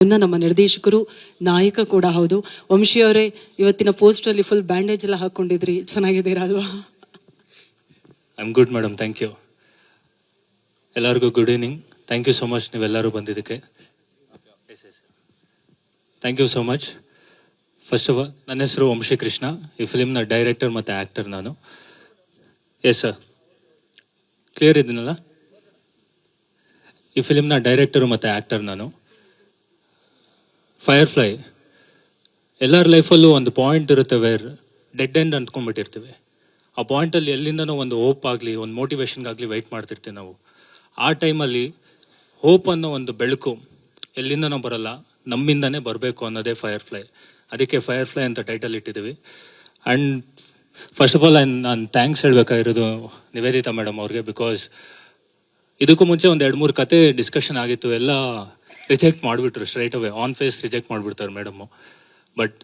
ನಮ್ಮ ನಿರ್ದೇಶಕರು ನಾಯಕ ಕೂಡ ಹೌದು. ವಂಶಿ ಅವರೇ, ಇವತ್ತಿನ ಪೋಸ್ಟರ್ ಅಲ್ಲಿ ಫುಲ್ ಬ್ಯಾಂಡೇಜ್ ಎಲ್ಲ ಹಾಕೊಂಡಿದ್ರಿ. ಚೆನ್ನಾಗಿದ್ದೀರಾ ಅಲ್ವಾ I am good madam thank you ಎಲ್ಲರಿಗೂ good evening thank you so much ನೀವೆಲ್ಲರೂ ಬಂದಿದ್ದಕ್ಕೆ. Thank you so much first of all ನನ್ನ ಹೆಸರು ವಂಶಿ ಕೃಷ್ಣ ಈ ಫಿಲಿಮ್ನ ಡೈರೆಕ್ಟರ್ ಮತ್ತು ಆ್ಯಕ್ಟರ್ ನಾನು. ಎಸ್ ಸರ್ ಕ್ಲಿಯರ್ ಇದ್ದೀನಲ್ಲ? ಈ ಫಿಲಿಮ್ನ ಡೈರೆಕ್ಟರು ಮತ್ತು ಆ್ಯಕ್ಟರ್ ನಾನು. ಫೈರ್ ಫ್ಲೈ ಎಲ್ಲರ ಲೈಫಲ್ಲೂ ಒಂದು ಪಾಯಿಂಟ್ ಇರುತ್ತೆ ವೇರ್ ಡೆಡ್ ಎಂಡ್ ಅಂದ್ಕೊಂಡ್ಬಿಟ್ಟಿರ್ತೀವಿ. ಆ ಪಾಯಿಂಟಲ್ಲಿ ಎಲ್ಲಿಂದನೋ ಒಂದು ಹೋಪ್ ಆಗಲಿ, ಒಂದು ಮೋಟಿವೇಶನ್ಗಾಗಲಿ ವೆಯ್ಟ್ ಮಾಡ್ತಿರ್ತೀವಿ ನಾವು. ಆ ಟೈಮಲ್ಲಿ ಹೋಪ್ ಅನ್ನೋ ಒಂದು ಬೆಳಕು ಎಲ್ಲಿಂದನೋ ಬರಲ್ಲ, ನಮ್ಮಿಂದನೇ ಬರಬೇಕು ಅನ್ನೋದೇ ಫೈರ್ ಫ್ಲೈ ಅದಕ್ಕೆ ಫೈರ್ ಫ್ಲೈ ಅಂತ ಟೈಟಲ್ ಇಟ್ಟಿದ್ದೀವಿ. And first of all I ನಾನು ಥ್ಯಾಂಕ್ಸ್ ಹೇಳಬೇಕಾಗಿರೋದು ನಿವೇದಿತಾ ಮೇಡಮ್ ಅವ್ರಿಗೆ ಬಿಕಾಸ್ ಇದಕ್ಕೂ ಮುಂಚೆ ಒಂದು ಎರಡು ಮೂರು ಕತೆ ಡಿಸ್ಕಷನ್ ಆಗಿತ್ತು, ಎಲ್ಲ ರಿಜೆಕ್ಟ್ ಮಾಡಿಬಿಟ್ರು straight away on face reject ಮಾಡಿಬಿಡ್ತಾರೆ ಮೇಡಮು. ಬಟ್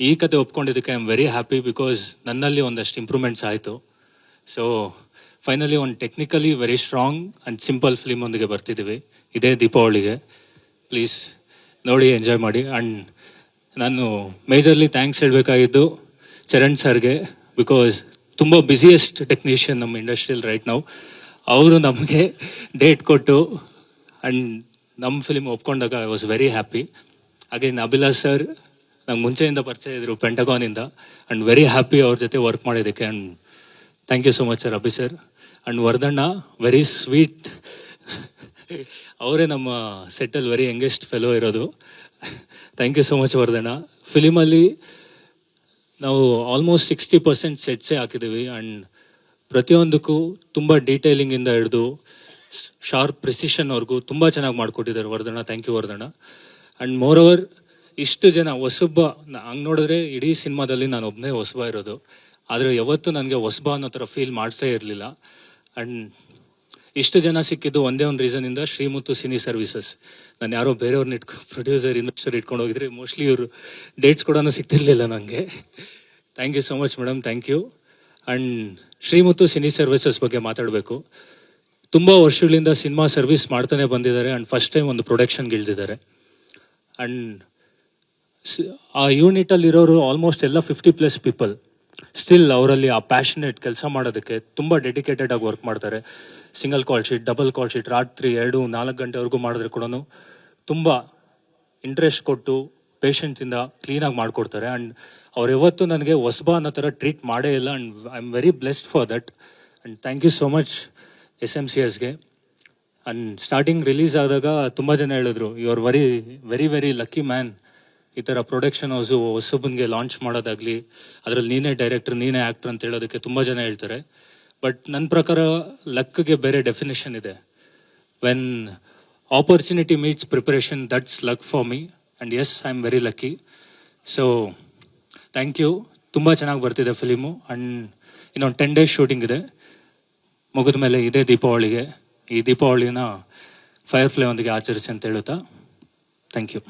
ಈ ಕತೆ ಒಪ್ಕೊಂಡಿದ್ದಕ್ಕೆ I am very happy because ನನ್ನಲ್ಲಿ ಒಂದಷ್ಟು ಇಂಪ್ರೂವ್ಮೆಂಟ್ಸ್ ಆಯಿತು. ಸೊ ಫೈನಲಿ ಒಂದು technically very strong and simple film ಒಂದಿಗೆ ಬರ್ತಿದ್ದೀವಿ. ಇದೇ ದೀಪಾವಳಿಗೆ. ಪ್ಲೀಸ್ ನೋಡಿ ಎಂಜಾಯ್ ಮಾಡಿ. ಆ್ಯಂಡ್ ನಾನು ಮೇಜರ್ಲಿ ಥ್ಯಾಂಕ್ಸ್ ಹೇಳಬೇಕಾಗಿದ್ದು ಚರಣ್ ಸರ್ಗೆ ಬಿಕಾಸ್ ತುಂಬ ಬ್ಯುಸಿಯೆಸ್ಟ್ ಟೆಕ್ನಿಷಿಯನ್ ನಮ್ಮ ಇಂಡಸ್ಟ್ರಿಯಲ್ಲಿ ರೈಟ್ ನಾವು ಅವರು ನಮಗೆ ಡೇಟ್ ಕೊಟ್ಟು ಆ್ಯಂಡ್ ನಮ್ಮ film ಒಪ್ಕೊಂಡಾಗ I was very happy again Abhilash sir ನಂಗೆ ಮುಂಚೆಯಿಂದ ಪರಿಚಯ ಇದ್ರು ಪೆಂಟಗಾನಿಂದ ಆ್ಯಂಡ್ ವೆರಿ ಹ್ಯಾಪಿ ಅವ್ರ ಜೊತೆ ವರ್ಕ್ ಮಾಡಿದ್ದಕ್ಕೆ. And thank you so much sir Abhi sir and ವರ್ಧಣ್ಣ very sweet ಅವರೇ ನಮ್ಮ ಸೆಟ್ಟಲ್ಲಿ ವೆರಿ ಯಂಗೆಸ್ಟ್ ಫೆಲೋ ಇರೋದು. ಥ್ಯಾಂಕ್ ಯು ಸೊ ಮಚ್ ವರ್ಧಣ್ಣ. ಫಿಲಿಮಲ್ಲಿ ನಾವು ಆಲ್ಮೋಸ್ಟ್ ಸಿಕ್ಸ್ಟಿ ಪರ್ಸೆಂಟ್ ಸೆಟ್ಸೇ ಹಾಕಿದ್ದೀವಿ. ಆ್ಯಂಡ್ ಪ್ರತಿಯೊಂದಕ್ಕೂ ತುಂಬ ಡೀಟೇಲಿಂಗಿಂದ ಹಿಡಿದು ಶಾರ್ಪ್ ಪ್ರಿಸಿಷನ್ವರೆಗೂ ತುಂಬ ಚೆನ್ನಾಗಿ ಮಾಡಿಕೊಟ್ಟಿದ್ದಾರೆ Vardhan thank you Vardhan and moreover ಇಷ್ಟು ಜನ ಹೊಸಬ ಹಂಗೆ ನೋಡಿದ್ರೆ ಇಡೀ ಸಿನಿಮಾದಲ್ಲಿ ನಾನು ಒಬ್ಬನೇ ಹೊಸಬ ಇರೋದು. ಆದರೆ ಯಾವತ್ತೂ ನನಗೆ ಹೊಸಬ ಅನ್ನೋ ಥರ ಫೀಲ್ ಮಾಡಿಸೇ ಇರಲಿಲ್ಲ. ಆ್ಯಂಡ್ ಇಷ್ಟು ಜನ ಸಿಕ್ಕಿದ್ದು ಒಂದೇ ಒಂದು ರೀಸನಿಂದ ಶ್ರೀಮುತ್ತು ಸಿನಿ ಸರ್ವಿಸಸ್. ನಾನು ಯಾರೋ ಬೇರೆಯವ್ರನ್ನ ಇಟ್ಕೊ ಪ್ರೊಡ್ಯೂಸರ್ ಇನ್ವೆಸ್ಟರ್ ಇಟ್ಕೊಂಡು ಹೋಗಿದ್ರೆ ಮೋಸ್ಟ್ಲಿ ಇವರು ಡೇಟ್ಸ್ ಕೂಡ ಸಿಗ್ತಿರ್ಲಿಲ್ಲ ನನಗೆ thank you so much madam thank you and Srimuthu cine services ಬಗ್ಗೆ ಮಾತಾಡಬೇಕು. ತುಂಬ ವರ್ಷಗಳಿಂದ ಸಿನಿಮಾ ಸರ್ವಿಸ್ ಮಾಡ್ತಾನೆ ಬಂದಿದ್ದಾರೆ ಆ್ಯಂಡ್ ಫಸ್ಟ್ ಟೈಮ್ ಒಂದು ಪ್ರೊಡಕ್ಷನ್ಗೆ ಇಳಿದಿದ್ದಾರೆ ಆ್ಯಂಡ್ ಆ ಯೂನಿಟಲ್ಲಿರೋರು ಆಲ್ಮೋಸ್ಟ್ ಎಲ್ಲ ಫಿಫ್ಟಿ ಪ್ಲಸ್ ಪೀಪಲ್ ಸ್ಟಿಲ್ ಅವರಲ್ಲಿ ಆ ಪ್ಯಾಷನೇಟ್ ಕೆಲಸ ಮಾಡೋದಕ್ಕೆ ತುಂಬ ಡೆಡಿಕೇಟೆಡ್ ಆಗಿ ವರ್ಕ್ ಮಾಡ್ತಾರೆ. Single call sheet double call sheet ರಾತ್ರಿ ಎರಡು, ನಾಲ್ಕು ಗಂಟೆವರೆಗೂ ಮಾಡಿದ್ರೆ ಕೂಡ ತುಂಬ ಇಂಟ್ರೆಸ್ಟ್ ಕೊಟ್ಟು ಪೇಷೆಂಟ್ಸಿಂದ ಕ್ಲೀನಾಗಿ ಮಾಡಿಕೊಡ್ತಾರೆ. ಆ್ಯಂಡ್ ಅವ್ರು ಯಾವತ್ತೂ ನನಗೆ ಹೊಸಬ ಅನ್ನೋ ಥರ ಟ್ರೀಟ್ ಮಾಡೇ ಇಲ್ಲ. And I am very blessed for that and thank you so much S M C ಎಸ್ಗೆ ಅಂಡ್ ಸ್ಟಾರ್ಟಿಂಗ್ ರಿಲೀಸ್ ಆದಾಗ ತುಂಬ ಜನ ಹೇಳಿದ್ರು you are very very very lucky man ಈ ಥರ ಪ್ರೊಡಕ್ಷನ್ ಹೌಸು ಹೊಸಬನಿಗೆ ಲಾಂಚ್ ಮಾಡೋದಾಗಲಿ, ಅದರಲ್ಲಿ ನೀನೇ ಡೈರೆಕ್ಟರ್ ನೀನೇ ಆ್ಯಕ್ಟರ್ ಅಂತ ಹೇಳೋದಕ್ಕೆ ತುಂಬ ಜನ ಹೇಳ್ತಾರೆ. ಬಟ್ ನನ್ನ ಪ್ರಕಾರ ಲಕ್ಗೆ ಬೇರೆ ಡೆಫಿನೇಷನ್ ಇದೆ. When opportunity meets preparation that's luck for me and yes I am very lucky so thank you ತುಂಬ ಚೆನ್ನಾಗಿ ಬರ್ತಿದೆ ಫಿಲಿಮು ಆ್ಯಂಡ್ ಇನ್ನೊಂದು ಟೆನ್ ಡೇಸ್ ಶೂಟಿಂಗ್ ಇದೆ. ಮುಗಿದ ಮೇಲೆ ಇದೇ ದೀಪಾವಳಿಗೆ ಈ ದೀಪಾವಳಿನ ಫೈರ್ ಫ್ಲೈ ಒಂದಿಗೆ ಆಚರಿಸಿ ಅಂತ ಹೇಳುತ್ತಾ? Thank you